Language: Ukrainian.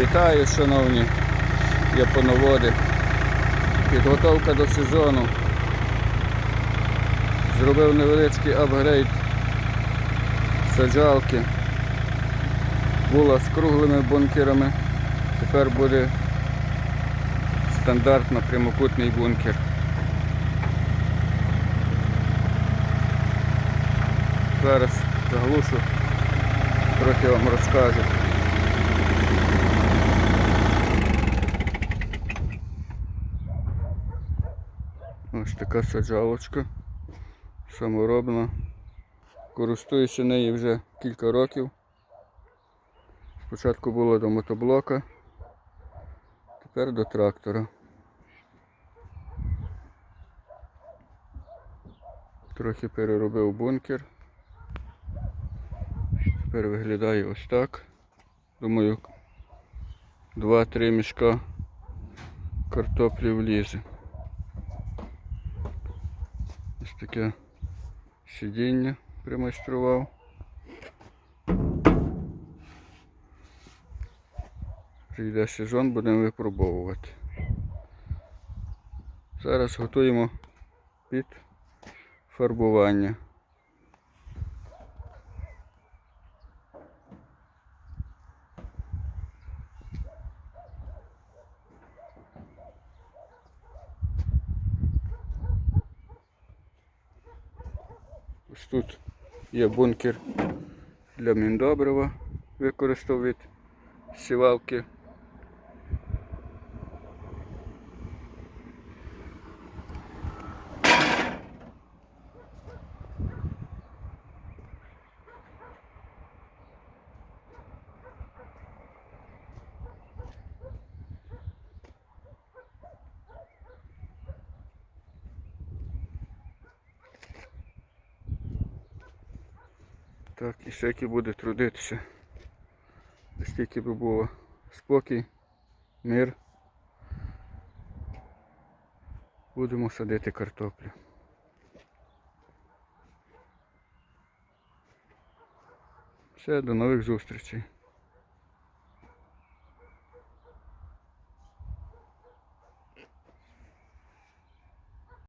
Вітаю, шановні японоводи. Підготовка до сезону. Зробив невеличкий апгрейд саджалки. Була з круглими бункерами. Тепер буде стандартно прямокутний бункер. Зараз заглушу, трохи вам розкажу. Ось така саджалочка. Саморобна. Користуюся нею вже кілька років. Спочатку було до мотоблока, тепер до трактора. Трохи переробив бункер. Тепер виглядає ось так. Думаю, 2-3 мішка картоплі влізе. Ось таке сидіння примайстрував. Прийде сезон, будемо випробовувати. Зараз готуємо під фарбування. Ось тут є бункер для міндобрива, використав від сівалки. Так, і всякі буде трудитися. Скільки би було спокій, мир. Будемо садити картоплю. Все, до нових зустрічей.